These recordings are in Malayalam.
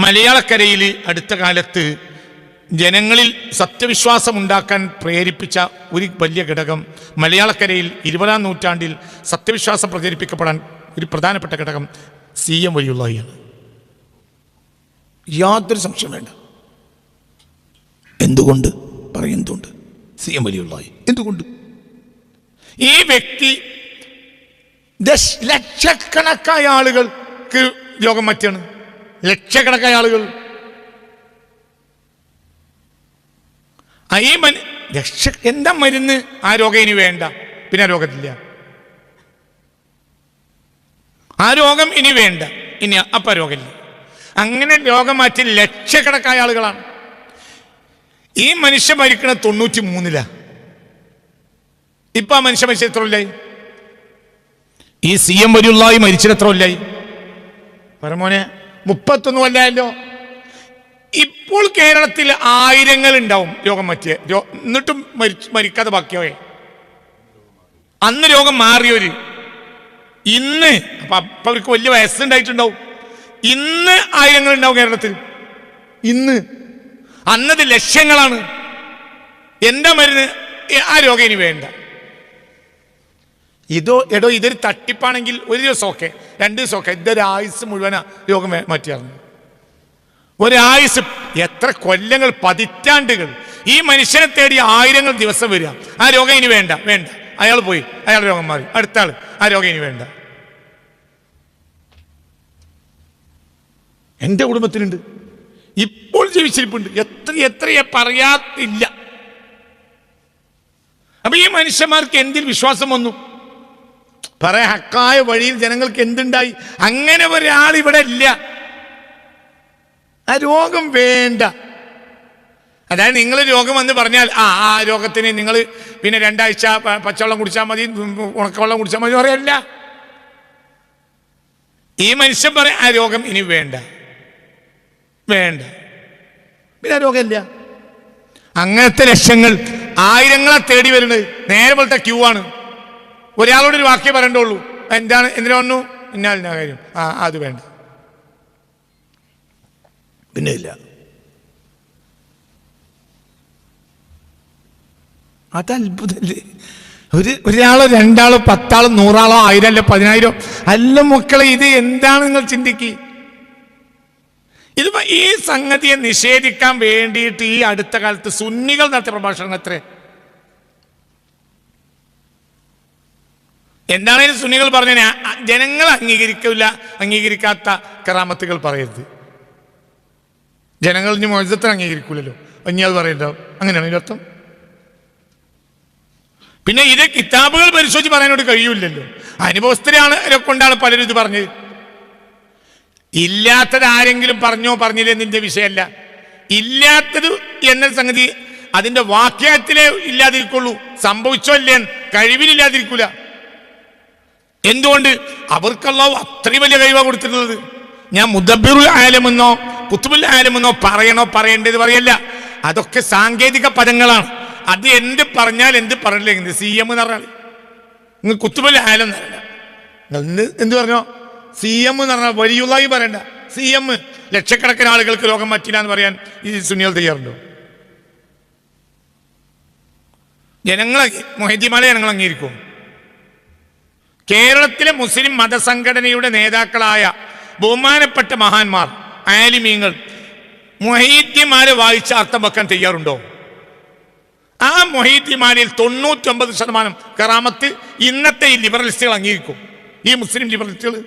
മലയാളക്കരയിൽ അടുത്ത കാലത്ത് ജനങ്ങളിൽ സത്യവിശ്വാസം ഉണ്ടാക്കാൻ പ്രേരിപ്പിച്ച ഒരു വലിയ ഘടകം മലയാളക്കരയിൽ ഇരുപതാം നൂറ്റാണ്ടിൽ സത്യവിശ്വാസം പ്രചരിപ്പിക്കപ്പെടാൻ ഒരു പ്രധാനപ്പെട്ട ഘടകം സി എം വഴിയുള്ളതാണ് യാതൊരു സംശയം വേണ്ട. എന്തുകൊണ്ട്? പറയുന്നതുകൊണ്ട് സി എം വലിയുള്ളായി. എന്തുകൊണ്ട്? ഈ വ്യക്തി ദശ ലക്ഷക്കണക്കായ ആളുകൾക്ക് യോഗം മാറ്റാണ് ലക്ഷക്കണക്കായ ആളുകൾ. ഈ മന ലക്ഷ എന്താ മരുന്ന്? ആ രോഗം ഇനി വേണ്ട. പിന്നെ രോഗത്തില്ല. ആ രോഗം ഇനി വേണ്ട. ഇനി അപ്പ രോഗമില്ല. അങ്ങനെ രോഗം മാറ്റി ലക്ഷക്കണക്കായ ആളുകളാണ്. ഈ മനുഷ്യ മരിക്കണ തൊണ്ണൂറ്റി മൂന്നിലാ ഇപ്പൊ ആ മനുഷ്യ മരിച്ചത് എത്ര ഇല്ലായി ഈ സി എം വരിയുള്ളായി മരിച്ചത് എത്ര ഇല്ലായി പരമോനെ മുപ്പത്തൊന്ന് കൊല്ലായല്ലോ. ഇപ്പോൾ കേരളത്തിൽ ആയിരങ്ങൾ ഉണ്ടാവും രോഗം മറ്റേ എന്നിട്ടും മരിച്ചു മരിക്കാതെ ബാക്കിയോയെ അന്ന് രോഗം മാറിയവര്. ഇന്ന് അപ്പൊ അപ്പൊ അവർക്ക് വലിയ വയസ്സുണ്ടായിട്ടുണ്ടാവും. ഇന്ന് ആയിരങ്ങൾ ഉണ്ടാവും കേരളത്തിൽ. ഇന്ന്. അന്നത് ലക്ഷ്യങ്ങളാണ് എന്താ മരുന്ന്? ആ രോഗം ഇനി വേണ്ട. ഇതോ എടോ ഇതൊരു തട്ടിപ്പാണെങ്കിൽ ഒരു ദിവസമൊക്കെ രണ്ട് ദിവസമൊക്കെ. ഇതൊരു ആയുസ് മുഴുവനാ രോഗം മാറ്റിയാർന്നു. ഒരായുസ് എത്ര കൊല്ലങ്ങൾ പതിറ്റാണ്ടുകൾ. ഈ മനുഷ്യനെ തേടി ആയിരങ്ങൾ ദിവസം വരിക. ആ രോഗം ഇനി വേണ്ട വേണ്ട. അയാൾ പോയി അയാൾ രോഗം മാറി. അടുത്ത ആൾ ആ രോഗം ഇനി വേണ്ട. എന്റെ കുടുംബത്തിലുണ്ട്. ഇപ്പോൾ ജീവിച്ചിരിപ്പുണ്ട്. എത്ര എത്രയെ പറയാത്തില്ല. അപ്പൊ ഈ മനുഷ്യന്മാർക്ക് എന്തിൽ വിശ്വാസം വന്നു? പറയാ ഹക്കായ വഴിയിൽ ജനങ്ങൾക്ക് എന്തുണ്ടായി? അങ്ങനെ ഒരാൾ ഇവിടെ ഇല്ല. ആ രോഗം വേണ്ട. അതായത് നിങ്ങൾ രോഗം വന്ന് പറഞ്ഞാൽ ആ ആ രോഗത്തിന് നിങ്ങൾ പിന്നെ രണ്ടാഴ്ച പച്ചവെള്ളം കുടിച്ചാൽ മതി ഉണക്കവെള്ളം കുടിച്ചാൽ മതി പറയല്ല ഈ മനുഷ്യൻ പറയാം ആ രോഗം ഇനി വേണ്ട. വേണ്ട. പിന്നെ ആ രോഗമില്ല. അങ്ങനത്തെ ലക്ഷ്യങ്ങൾ ആയിരങ്ങളെ തേടി വരുന്നത്. നേരെ പോലത്തെ ക്യൂ ആണ്. ഒരാളോട് ഒരു വാക്യം പറയണ്ടുള്ളൂ എന്താണ് എന്തിനു വന്നു? ഇന്നാലിന്ന കാര്യം. ആ അത് വേണ്ട. പിന്നെ ഇല്ല. അത് അത്ഭുതല്ലേ? ഒരു ഒരാളോ രണ്ടാളോ പത്താളോ നൂറാളോ ആയിരം അല്ല പതിനായിരം? അല്ല മക്കളെ ഇത് എന്താണ് നിങ്ങൾ ചിന്തിക്കുക ഇത് ഈ സംഗതിയെ നിഷേധിക്കാൻ വേണ്ടിയിട്ട് ഈ അടുത്ത കാലത്ത് സുന്നികൾ നടത്തിയ പ്രഭാഷണം എത്ര എന്താണ് ഇതിന് സുന്നികൾ പറഞ്ഞ ജനങ്ങൾ അംഗീകരിക്കില്ല അംഗീകരിക്കാത്ത കറാമത്തുകൾ പറയരുത്. ജനങ്ങൾ ഇനി മോചനത്തിന് അംഗീകരിക്കൂലല്ലോ. ഇനി അത് പറയണ്ടോ. അങ്ങനെയാണ് ഇതിന്റെ അർത്ഥം. പിന്നെ ഇത് കിതാബുകൾ പരിശോധിച്ച് പറയാനോട് കഴിയൂലല്ലോ അനുഭവസ്ഥരാണ് കൊണ്ടാണ് പലരും ഇത് പറഞ്ഞത്. ഇല്ലാത്തത് ആരെങ്കിലും പറഞ്ഞോ പറഞ്ഞില്ലേ നിന്റെ വിഷയമല്ല. ഇല്ലാത്തത് എന്ന സംഗതി അതിന്റെ വാക്യത്തിലേ ഇല്ലാതിരിക്കുള്ളൂ. സംഭവിച്ചോ ഇല്ലേ കഴിവിലില്ലാതിരിക്കൂല. എന്തുകൊണ്ട് അവർക്കല്ലാവും അത്രയും വലിയ കഴിവാണ് കൊടുത്തിരുന്നത്? ഞാൻ മുദബിറുൽ ആലമെന്നോ കുത്തുബുൽ ആലമെന്നോ പറയണോ പറയേണ്ടത് പറയല്ല. അതൊക്കെ സാങ്കേതിക പദങ്ങളാണ്. അത് എന്ത് പറഞ്ഞാൽ എന്ത് പറഞ്ഞില്ല? എന്ത് സി എം എന്ന് പറഞ്ഞാൽ. നിങ്ങൾ കുത്തുബുൽ ആലം എന്ന് എന്ത് പറഞ്ഞോ? സി എം എന്ന് പറഞ്ഞാൽ വലിയുള്ളതായി പറയണ്ട. സി എം ലക്ഷക്കണക്കിന് ആളുകൾക്ക് രോഗം പറ്റില്ല എന്ന് പറയാൻ ഈ സുനിയൽ തയ്യാറുണ്ടോ? ജനങ്ങളെ മൊഹദ്ദിമാലെ ജനങ്ങൾ അംഗീകരിക്കും. കേരളത്തിലെ മുസ്ലിം മതസംഘടനയുടെ നേതാക്കളായ ബഹുമാനപ്പെട്ട മഹാന്മാർ ആലിമീങ്ങൾ മൊഹീദ്യമാരെ വായിച്ച അർത്ഥം വെക്കാൻ തയ്യാറുണ്ടോ? ആ മൊഹീദ്യമാരിൽ തൊണ്ണൂറ്റൊമ്പത് ശതമാനം കറാമത്ത് ഇന്നത്തെ ഈ ലിബറലിസ്റ്റുകൾ അംഗീകരിക്കും. ഈ മുസ്ലിം ലിബറലിസ്റ്റുകൾ.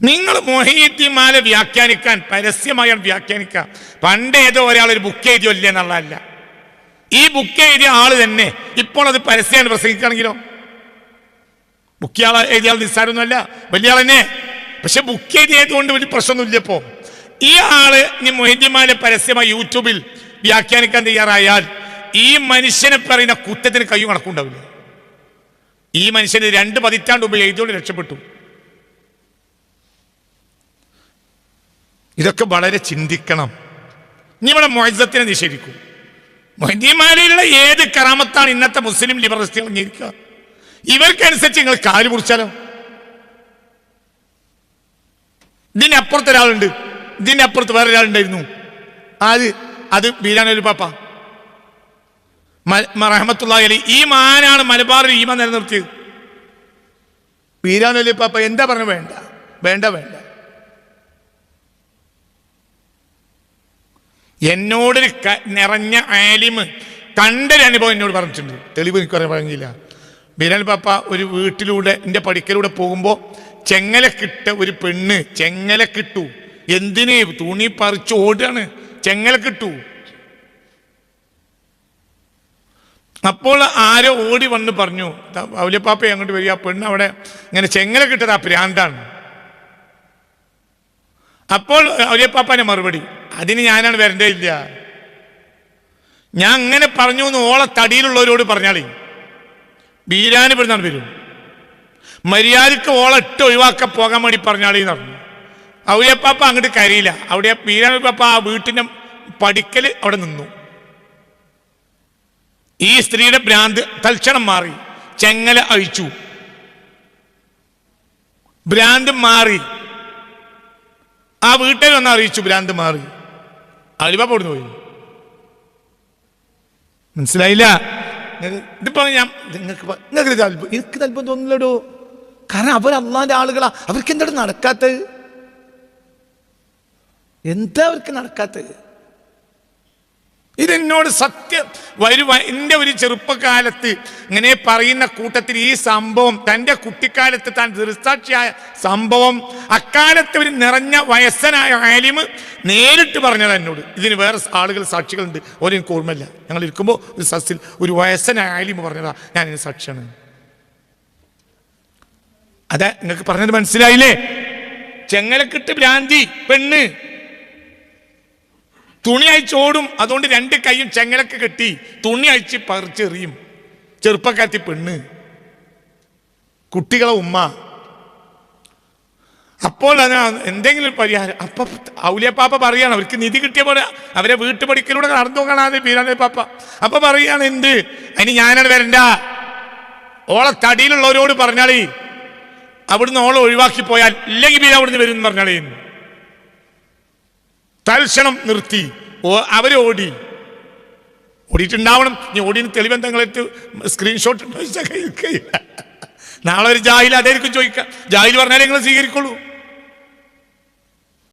നിങ്ങൾ മൊഹീദ്യമാരെ വ്യാഖ്യാനിക്കാൻ പരസ്യമായാണ് വ്യാഖ്യാനിക്കാം പണ്ട് ഏതോ ഒരാൾ ഒരു ബുക്ക് എഴുതിയോ ഇല്ലേ എന്നുള്ളതല്ല ഈ ബുക്ക് എഴുതിയ ആൾ തന്നെ ഇപ്പോൾ അത് പരസ്യമാണ് പ്രസംഗിക്കുകയാണെങ്കിലോ? ബുക്ക് ആൾ എഴുതിയ ആൾ നിസ്സാരമൊന്നുമല്ല വലിയ ആൾ തന്നെ. പക്ഷെ ബുക്ക് എഴുതിയതുകൊണ്ട് വലിയ പ്രശ്നമൊന്നുമില്ല ഇപ്പോ. ഈ ആൾ ഇനി മൊഹിദ്യമാരെ പരസ്യമായി യൂട്യൂബിൽ വ്യാഖ്യാനിക്കാൻ തയ്യാറായാൽ ഈ മനുഷ്യനെ പറയുന്ന കുറ്റത്തിന് കൈ കണക്കുണ്ടാവില്ല. ഈ മനുഷ്യന് രണ്ട് പതിറ്റാണ്ട് മുമ്പ് എഴുതിയോണ്ട് രക്ഷപ്പെട്ടു. ഇതൊക്കെ വളരെ ചിന്തിക്കണം. നീ ഇവിടെ മൊയ്സത്തിനെ നിഷേധിക്കും. മൊഹദ്ദിമാരിലുള്ള ഏത് കറാമത്താണ് ഇന്നത്തെ മുസ്ലിം ലിബറലിസ്റ്റുകൾ അംഗീകരിക്കുക? ഇവർക്കനുസരിച്ച് നിങ്ങൾ കാൽ മുറിച്ചാലോ? ഇതിനപ്പുറത്ത് ഒരാളുണ്ട്. ഇതിന്റെ അപ്പുറത്ത് വേറെ ഒരാളുണ്ടായിരുന്നു. അത് അത് ബീരാനൊരു പാപ്പ. റഹമത്തുള്ള അലി ഈ മാനാണ് മലബാറിൽ ഈമ നിലനിർത്തിയത്. ബീരാനൊലി പാപ്പ എന്താ പറഞ്ഞു വേണ്ട. വേണ്ട വേണ്ട. എന്നോടൊരു ക- നിറഞ്ഞ ആലിമ് കണ്ടൊരു അനുഭവം എന്നോട് പറഞ്ഞിട്ടുണ്ട്. തെളിവ് എനിക്ക് പറഞ്ഞില്ല ബിലാൽ പാപ്പ ഒരു വീട്ടിലൂടെ എന്റെ പഠിക്കലൂടെ പോകുമ്പോൾ ചെങ്ങല ചെങ്ങലക്കിട്ട ഒരു പെണ്ണ് ചെങ്ങല ചെങ്ങലക്കിട്ടു. എന്തിനേ? തുണി പറിച്ച് ഓടുകയാണ് ചെങ്ങലക്കിട്ടു. അപ്പോൾ ആരോ ഓടി വന്ന് പറഞ്ഞു അവലിയപ്പാപ്പ അങ്ങോട്ട് വരിക. പെണ്ണ് അവിടെ ഇങ്ങനെ ചെങ്ങല കിട്ടത് ആ പ്രാന്താണ്. അപ്പോൾ ഔലിയപ്പാപ്പാന്റെ മറുപടി അതിന് ഞാനാണ് വരണ്ടേ ഇല്ല ഞാൻ അങ്ങനെ പറഞ്ഞു എന്ന് ഓളെ തടിയിലുള്ളവരോട് പറഞ്ഞാളേ ബീരാന് പെരുന്നാൾ വരും. മര്യാദയ്ക്ക് ഓളെ ഇട്ട് ഒഴിവാക്കാൻ പോകാൻ വേണ്ടി പറഞ്ഞാളേ എന്ന് പറഞ്ഞു. ഔലിയപ്പാപ്പ അങ്ങോട്ട് കരയില്ല. അവിടെ ബീരാൻ പാപ്പ ആ വീട്ടിന്റെ പടിക്കൽ അവിടെ നിന്നു. ഈ സ്ത്രീയുടെ ഭ്രാന്ത് തൽക്ഷണം മാറി ചെങ്ങല അഴിച്ചു. ഭ്രാന്ത് മാറി ആ വീട്ടിൽ ഒന്ന് അറിയിച്ചു ഭ്രാന്ത് മാറി. അലിബാബ അവിടുന്ന് പോയി. മനസ്സിലായില്ല? ഇതിപ്പോ ഞാൻ നിങ്ങൾക്ക് നിങ്ങൾക്ക് എനിക്ക് താല്പര്യം തോന്നില്ലടോ കാരണം അവർ അള്ളാന്റെ ആളുകളാ. അവർക്ക് എന്താണ് നടക്കാത്തത്? എന്താ അവർക്ക് നടക്കാത്തത്? ഇതെന്നോട് സത്യം. വരുവ എന്റെ ഒരു ചെറുപ്പകാലത്ത് ഇങ്ങനെ പറയുന്ന കൂട്ടത്തിൽ ഈ സംഭവം തന്റെ കുട്ടിക്കാലത്ത് താൻ ദൃസാക്ഷിയായ സംഭവം അക്കാലത്ത് ഒരു നിറഞ്ഞ വയസ്സനായ ആലിമ് നേരിട്ട് പറഞ്ഞത് എന്നോട്. ഇതിന് വേറെ ആളുകൾ സാക്ഷികളുണ്ട്. ഓരോ എനിക്ക് ഓർമ്മയില്ല ഞങ്ങൾ ഇരിക്കുമ്പോൾ ഒരു സസ്സിൽ ഒരു വയസ്സനായ ആലിമ് പറഞ്ഞതാ. ഞാൻ ഇതിന് സാക്ഷിയാണ്. അതെ നിങ്ങൾക്ക് പറഞ്ഞത് മനസ്സിലായില്ലേ? ചെങ്ങലക്കിട്ട് ഭ്രാന്തി പെണ്ണ്. തുണി അയച്ചോടും അതുകൊണ്ട് രണ്ട് കൈയും ചെങ്ങലക്ക് കെട്ടി തുണി അയച്ച് പറിച്ചെറിയും ചെറുപ്പക്കാരത്തി പെണ്ണ്. കുട്ടികളെ ഉമ്മ. അപ്പോൾ അതിന് എന്തെങ്കിലും പരിഹാരം. അപ്പൊ ഔലിയപ്പാപ്പ പറയാണ് അവർക്ക് നിധി കിട്ടിയ പോലെ അവരെ വീട്ടുപടിക്കലൂടെ നടന്നു കാണാതെ പീരാനെ പാപ്പ അപ്പൊ പറയാണ് എന്ത്? അതിന് ഞാനാണ് വരണ്ട. ഓളെ തടിയിലുള്ളവരോട് പറഞ്ഞാളേ. അവിടുന്ന് ഓളെ ഒഴിവാക്കി പോയാൽ ഇല്ലെങ്കിൽ പിന്നെ അവിടുന്ന് വരും എന്ന് പറഞ്ഞാളേ തൽക്ഷണം നിർത്തി. ഓ അവരെ ഓടി. ഓടിയിട്ടുണ്ടാവണം. ഇനി ഓടിന് സ്ക്രീൻഷോട്ട് ചോദിച്ചാൽ കയ്യിൽ കയ്യിൽ. നാളെ ഒരു ജാഹിൽ അതായിരിക്കും ചോദിക്കാം. ജാഹിൽ പറഞ്ഞാലേ നിങ്ങൾ സ്വീകരിക്കുള്ളൂ.